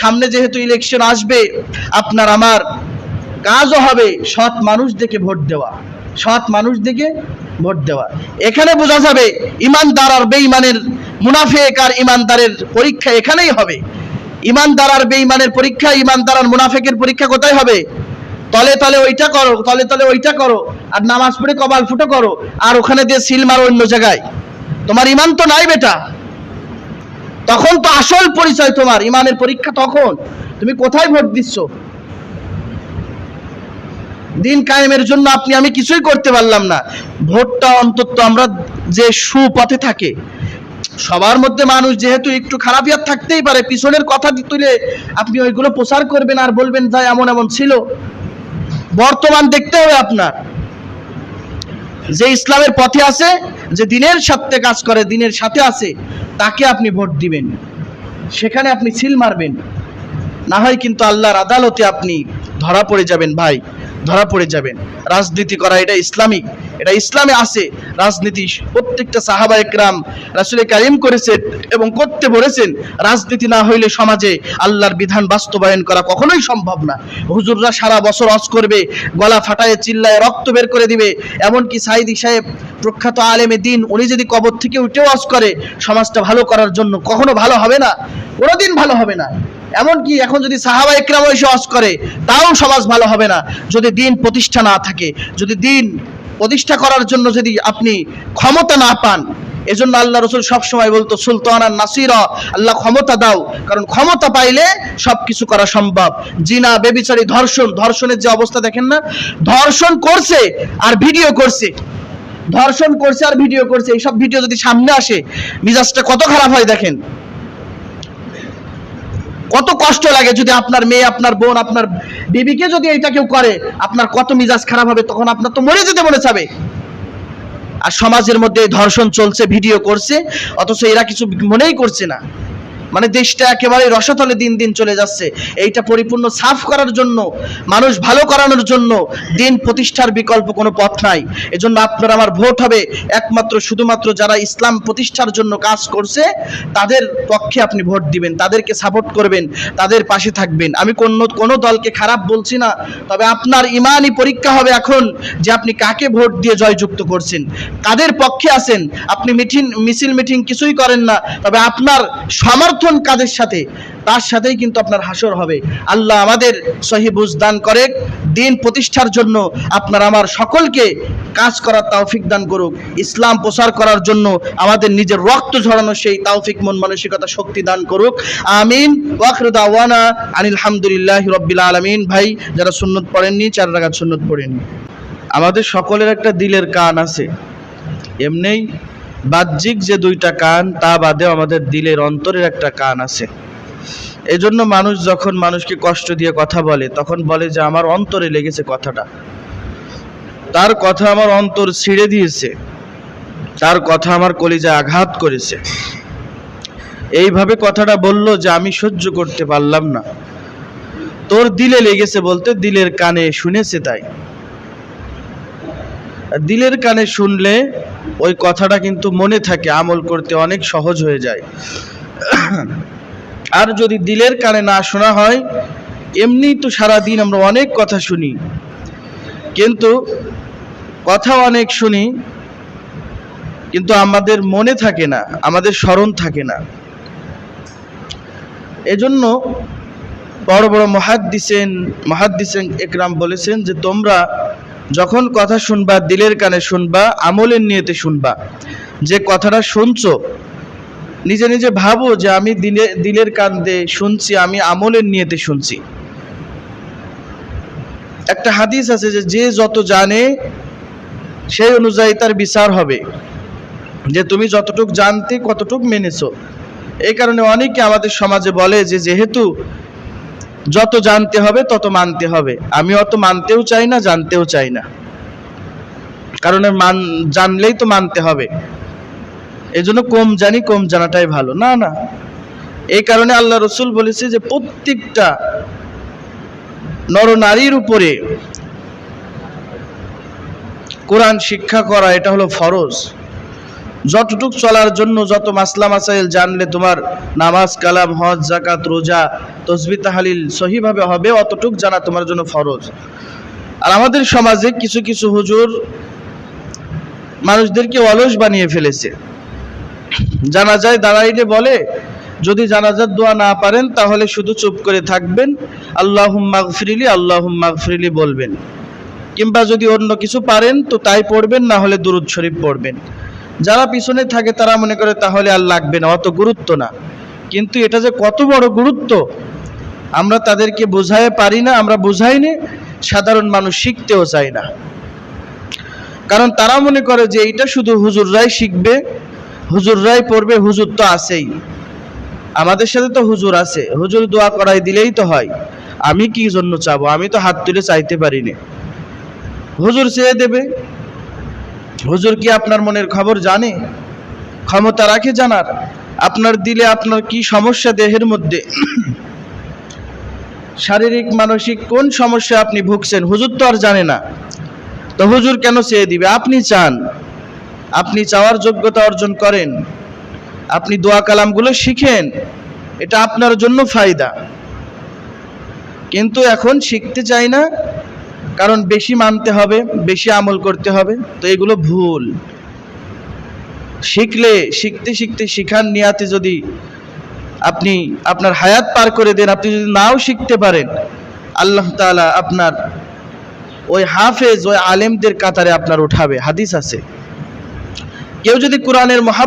সামনে যেহেতু ইলেকশন আসবে, আপনার আমার কাজও হবে সৎ মানুষ দেখে ভোট দেওয়া, সৎ মানুষ দেখে ভোট দেওয়া। এখানে বোঝা যাবে ইমানদার আর বেঈমানের মুনাফেক আর ইমানদারের পরীক্ষা এখানেই হবে। ইমানদার আর বেঈমানের পরীক্ষা, ইমানদার আর মুনাফেকের পরীক্ষা কোথায় হবে? তলে তলে ওইটা করো, তলে তলে ওইটা করো, আর নামাজ পড়ে কপাল ফুটো করো, আর ওখানে দিয়ে সিল মারো অন্য জায়গায়। তোমার ইমান তো নাই বেটা। তখন তো আসল পরিচয় তোমার ইমানের পরীক্ষা তখন। তুমি কোথায় ভোট দিচ্ছ? দিন কায়েমের জন্য আপনি, আমি কিছুই করতে পারলাম না। ভোটটা অন্তত আমরা যে সুপথে থাকে, সবার মধ্যে মানুষ যেহেতু একটু খারাপিয়াত থাকতেই পারে, পিছনের কথা তুলে আপনি ওইগুলো প্রচার করবেন আর বলবেন, যা এমন এমন ছিল। বর্তমান দেখতে হবে আপনার। যে ইসলামের পথে আছে, যে দিনের সাথে কাজ করে, দিনের সাথে আছে তাকে আপনি ভোট দিবেন। সেখানে আপনি সিল মারবেন। না হয় কিন্তু আল্লাহর আদালতে আপনি ধরা পড়ে যাবেন ভাই, ধরা পড়ে যাবেন। রাজনীতি করা এটা ইসলামিক এটা ইসলামে আছে। রাজনীতি প্রত্যেকটা সাহাবা একরাম রাসুল কারিম করেছেন এবং করতে বলেছেন, রাজনীতি না হইলে সমাজে আল্লাহর বিধান বাস্তবায়ন করা কখনোই সম্ভব না। হুজুররা সারা বছর অজ করবে, গলা ফাটায়, চিল্লায় রক্ত বের করে দিবে। এমনকি সাইদি সাহেব, প্রখ্যাত আলেমে দিন, উনি যদি কবর থেকে উঠেও অজ করে, সমাজটা ভালো করার জন্য কখনো ভালো হবে না, কোনোদিন ভালো হবে না। এমনকি এখন যদি সাহাবা একরাম এসে অজ করে, তাও সমাজ ভালো হবে না। যদি দিন প্রতিষ্ঠা না থাকে, যদি দিন প্রতিষ্ঠা করার জন্য যদি আপনি ক্ষমতা না পান, এজন্য আল্লাহ রসুল সবসময় বলতো সুলতান আর নাসিরা, আল্লাহ ক্ষমতা দাও, কারণ ক্ষমতা পাইলে সব কিছু করা সম্ভব। জিনা, বেবিচারি, ধর্ষণ, ধর্ষণের যে অবস্থা দেখেন না, ধর্ষণ করছে আর ভিডিও করছে। ধর্ষণ করছে আর ভিডিও করছে, এইসব ভিডিও যদি সামনে আসে, মিজাজটা কত খারাপ হয় দেখেন। কত কষ্ট লাগে যদি আপনার মেয়ে, আপনার বোন, আপনার বিবিকে যদি এটা কেউ করে, আপনার কত মিজাজ খারাপ হবে, তখন আপনার তো মরে যেতে মনে চাবে আর সমাজের মধ্যে ধর্ষণ চলছে, ভিডিও করছে, অথচ এরা কিছু মনেই করছে না। মানে দেশটা একেবারে রসতলে দিন দিন চলে যাচ্ছে। এইটা পরিপূর্ণ সাফ করার জন্য, মানুষ ভালো করানোর জন্য দিন প্রতিষ্ঠার বিকল্প কোনো পথ নাই। এজন্য আপনার আমার ভোট হবে একমাত্র, শুধুমাত্র যারা ইসলাম প্রতিষ্ঠার জন্য কাজ করছে, তাদের পক্ষে আপনি ভোট দিবেন, তাদেরকে সাপোর্ট করবেন, তাদের পাশে থাকবেন। আমি কোনো কোনো দলকে খারাপ বলছি না, তবে আপনার ইমানই পরীক্ষা হবে এখন যে আপনি কাকে ভোট দিয়ে জয়যুক্ত করছেন। কাদের পক্ষে আছেন? আপনি মিটিং, মিছিল মিটিং কিছুই করেন না, তবে আপনার সমর্থন কাদের সাথে? তার সাথেই কিন্তু আপনার হাসর হবে। আল্লাহ আমাদের সহি দান করে দিন প্রতিষ্ঠার জন্য আপনার আমার সকলকে কাজ করার তাওফিক দান করুক। ইসলাম প্রচার করার জন্য আমাদের নিজের রক্ত ঝরানো সেই তাওফিক মন মানসিকতা, শক্তি দান করুক। আমিন। ওয়াখর দাওয়ানা আনিল হামদুলিল্লাহ রব্বিল আলমিন। ভাই, যারা সুন্নত পড়েননি, চার রাগাত সুন্নত পড়েননি। আমাদের সকলের একটা দিলের কান আছে। এমনিই বাহ্যিক যে দুইটা কান, তা বাদেও আমাদের দিলের অন্তরের একটা কান আছে। এই জন্য মানুষ যখন মানুষকে কষ্ট দিয়ে কথা বলে, তখন বলে যে, আমার অন্তরে লেগেছে কথাটা। তার কথা আমার অন্তর ছিঁড়ে দিয়েছে। তার কথা আমার কলিজা আঘাত করেছে। এইভাবে কথাটা বলল যে, আমি সহ্য করতে পারলাম না। তোর দিলে লেগেছে বলতে দিলের কানে শুনেছে তাই। দিলের কানে শুনলে ওই কথাটা কিন্তু মনে থাকে, আমল করতে অনেক সহজ হয়ে যায়। আর যদি দিলের কানে না শোনা হয়, এমনি তো সারা দিন আমরা অনেক কথা শুনি। কিন্তু কথা অনেক শুনি, কিন্তু আমাদের মনে থাকে না, আমাদের স্মরণ থাকে না। এজন্য বড় বড় মহাদ্দিসেন মহাদ্দিসেন একরাম বলেছেন যে, তোমরা যখন কথা শুনবা, দিলের কানে শুনবা, আমলের নিয়েতে শুনবা। যে কথাটা শুনছো, নিজে নিজে ভাবো যে আমি দিলে, দিলের কান দিয়ে শুনছি, আমি আমলের নিয়েতে শুনছি। একটা হাদিস আছে যে যে যত জানে, সেই অনুযায়ী তার বিচার হবে। যে তুমি যতটুক জানতে, কতটুক মেনেছো। এই কারণে অনেকে আমাদের সমাজে বলে যে যেহেতু যত জানতে হবে, তত মানতে হবে। আমি অত মানতেও চাই না, জানতেও চাই না। কারণ মান, জানলেই তো মানতে হবে। এই জন্য কম জানি, কম জানাটাই ভালো। না না। এই কারণে আল্লাহ রসুল বলেছে যে, প্রত্যেকটা নরনারীর উপরে কোরআন শিক্ষা করা, এটা হলো ফরজ। যতটুক চলার জন্য যত মাসলা মাসাইল জানলে তোমার নামাজ, কালাম, হজ জাকাত রোজা, তসবি, তাহালিল সহিভাবে হবে, অতটুক জানা তোমার জন্য ফরজ। আর আমাদের সমাজে কিছু কিছু হুজুর মানুষদেরকে অলস বানিয়ে ফেলেছে। জানা যায় দাঁড়াইলে বলে, যদি জানাজার দোয়া না পারেন, তাহলে শুধু চুপ করে থাকবেন। আল্লাহ মাগফিরিলি আল্লাহ মাগফিরিলি বলবেন। কিংবা যদি অন্য কিছু পারেন, তো তাই পড়বেন, না হলে দুরুদ শরীফ পড়বেন। যারা পিছনে থাকে তারা মনে করে তাহলে আর লাগবে না, অত গুরুত্ব না। কিন্তু এটা যে কত বড় গুরুত্ব, আমরা তাদেরকে বোঝায় পারি না, আমরা বোঝাইনি সাধারণ মানুষ শিখতেও চায় না। কারণ তারা মনে করে যে এইটা শুধু হুজুররাই শিখবে, হুজুররাই পড়বে, হুজুর তো আছেই। আমাদের সাথে তো হুজুর আছে, হুজুর দোয়া করাই দিলেই তো হয়। আমি কি জন্য চাবো? আমি তো হাত তুলে চাইতে পারি না। হুজুর চেয়ে দেবে। হুজুর কি আপনার মনের খবর জানে? ক্ষমতা রাখে জানার? আপনার দিলে আপনার কি সমস্যা দেহের মধ্যে? শারীরিক, মানসিক কোন সমস্যা আপনি ভুগছেন? হুজুর তো আর জানে না। তো হুজুর কেন চেয়ে দিবে? আপনি চান। আপনি চাওয়ার যোগ্যতা অর্জন করেন। আপনি দোয়া কালামগুলো শিখেন। এটা আপনার জন্য ফায়দা। কিন্তু এখন শিখতে চাই না। কারণ বেশি মানতে হবে, বেশি আমল করতে হবে, তো এগুলো ভুল। শিখলে, শিখতে শিখতে শিখার নিয়াতে যদি আপনি আপনার হায়াত পার করে দেন, আপনি যদি নাও শিখতে পারেন, আল্লাহ তাআলা আপনার ওই হাফেজ, ওই আলেমদের কাতারে আপনার উঠাবে। হাদিস আছে। কেউ যদি কোরআনের মহা